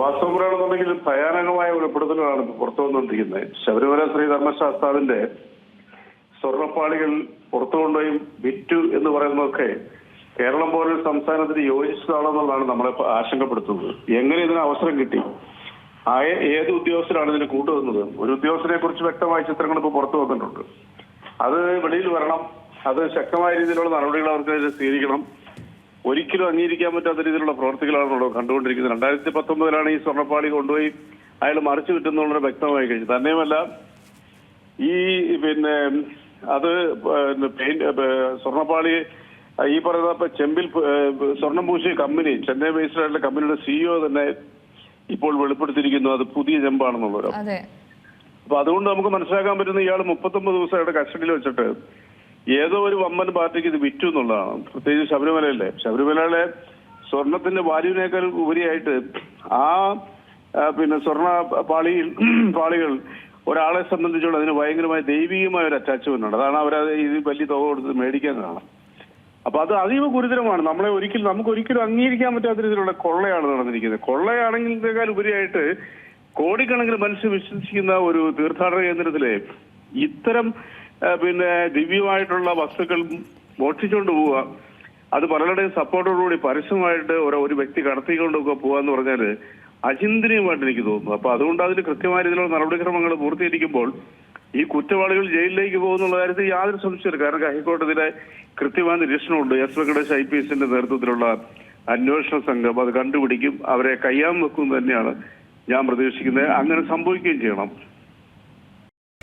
വാസ്തവപുരാണെന്നുണ്ടെങ്കിൽ ഭയാനകമായ വെളിപ്പെടുത്തലുകളാണ് ഇപ്പോൾ പുറത്തു വന്നുകൊണ്ടിരിക്കുന്നത്. ശബരിമല ശ്രീ ധർമ്മശാസ്താവിന്റെ സ്വർണപ്പാളികൾ പുറത്തു കൊണ്ടുപോയി വിറ്റു എന്ന് പറയുന്നതൊക്കെ കേരളം പോലൊരു സംസ്ഥാനത്തിന് യോജിച്ചതാണെന്നുള്ളതാണ് നമ്മളെ ആശങ്കപ്പെടുത്തുന്നത്. എങ്ങനെ ഇതിന് അവസരം കിട്ടി? ആയ ഏത് ഉദ്യോഗസ്ഥരാണ് ഇതിന് കൂട്ടുവന്നത്? ഒരു ഉദ്യോഗസ്ഥനെ കുറിച്ച് വ്യക്തമായ ചിത്രങ്ങൾ ഇപ്പോൾ പുറത്തു വന്നിട്ടുണ്ട്. അത് വെളിയിൽ വരണം. അത് ശക്തമായ രീതിയിലുള്ള നടപടികൾ അവർക്കെതിരെ സ്വീകരിക്കണം. ഒരിക്കലും അംഗീകരിക്കാൻ പറ്റാത്ത രീതിയിലുള്ള പ്രവർത്തികളാണല്ലോ കണ്ടുകൊണ്ടിരിക്കുന്നത്. രണ്ടായിരത്തി പത്തൊമ്പതിലാണ് ഈ സ്വർണപ്പാളി കൊണ്ടുപോയി അയാൾ മറിച്ചു വിറ്റുന്നുള്ളത് വ്യക്തമായി കഴിഞ്ഞു. തന്നെയുമല്ല ഈ പിന്നെ അത് പെയിന്റ് സ്വർണപ്പാളി ഈ പറയുന്ന ഇപ്പൊ ചെമ്പിൽ സ്വർണം പൂശിയ കമ്പനി ചെന്നൈ ബേസ്ഡ് ആയിട്ടുള്ള കമ്പനിയുടെ സിഇഒ തന്നെ ഇപ്പോൾ വെളിപ്പെടുത്തിയിരിക്കുന്നു. അത് പുതിയ ചെമ്പാണെന്നുള്ളത്. അപ്പൊ അതുകൊണ്ട് നമുക്ക് മനസ്സിലാക്കാൻ പറ്റുന്ന ഇയാൾ മുപ്പത്തൊമ്പത് ദിവസം അയാളുടെ കസ്റ്റഡിയിൽ വെച്ചിട്ട് ഏതോ ഒരു വമ്പൻ പാർട്ടിക്ക് ഇത് വിറ്റു എന്നുള്ളതാണ്. പ്രത്യേകിച്ച് ശബരിമലയിലെ. ശബരിമലയിലെ സ്വർണത്തിന്റെ വാല്യൂവിനേക്കാൾ ഉപരിയായിട്ട് ആ പിന്നെ സ്വർണ പാളിയിൽ പാളികൾ ഒരാളെ സംബന്ധിച്ചുള്ള അതിന് ഭയങ്കരമായ ദൈവികമായ ഒരു അറ്റാച്ച്മെന്റ് ഉണ്ട് അതാണ് അവർ ഇത് വലിയ തുക കൊടുത്ത് മേടിക്കാൻ കാണാം അപ്പൊ അത് അതീവ ഗുരുതരമാണ്. നമ്മളെ ഒരിക്കലും നമുക്ക് ഒരിക്കലും അംഗീകരിക്കാൻ പറ്റാത്ത രീതിയിലുള്ള കൊള്ളയാണ് നടന്നിരിക്കുന്നത്. കൊള്ളയാണെങ്കിലേക്കാൾ ഉപരിയായിട്ട് കോടിക്കണക്കിന് മനുഷ്യർ വിശ്വസിക്കുന്ന ഒരു തീർത്ഥാടന കേന്ദ്രത്തിലെ ഇത്തരം പിന്നെ ദിവ്യമായിട്ടുള്ള വസ്തുക്കൾ മോഷ്ടിച്ചുകൊണ്ട് പോവുക അത് പലരുടെയും സപ്പോർട്ടോടുകൂടി പരസ്യമായിട്ട് ഒരു ഒരു വ്യക്തി കടത്തിക്കൊണ്ടൊക്കെ പോവാന്ന് പറഞ്ഞാൽ അചിന്തനീയമായിട്ട് എനിക്ക് തോന്നുന്നു. അപ്പൊ അതുകൊണ്ട് അതിന് കൃത്യമായ രീതിയിലുള്ള നടപടിക്രമങ്ങൾ പൂർത്തീകരിക്കുമ്പോൾ ഈ കുറ്റവാളികൾ ജയിലിലേക്ക് പോകുന്നുള്ള കാര്യത്തിൽ യാതൊരു സംശയമില്ല കാരണം ഹൈക്കോടതിയിലെ കൃത്യമായ നിരീക്ഷണമുണ്ട്. എസ് വെങ്കടേഷ് ഐ പി എസിന്റെ നേതൃത്വത്തിലുള്ള അന്വേഷണ സംഘം അത് കണ്ടുപിടിക്കും. അവരെ കയ്യാൻ വെക്കും തന്നെയാണ് ഞാൻ പ്രതീക്ഷിക്കുന്നത്. അങ്ങനെ സംഭവിക്കുകയും ചെയ്യണം.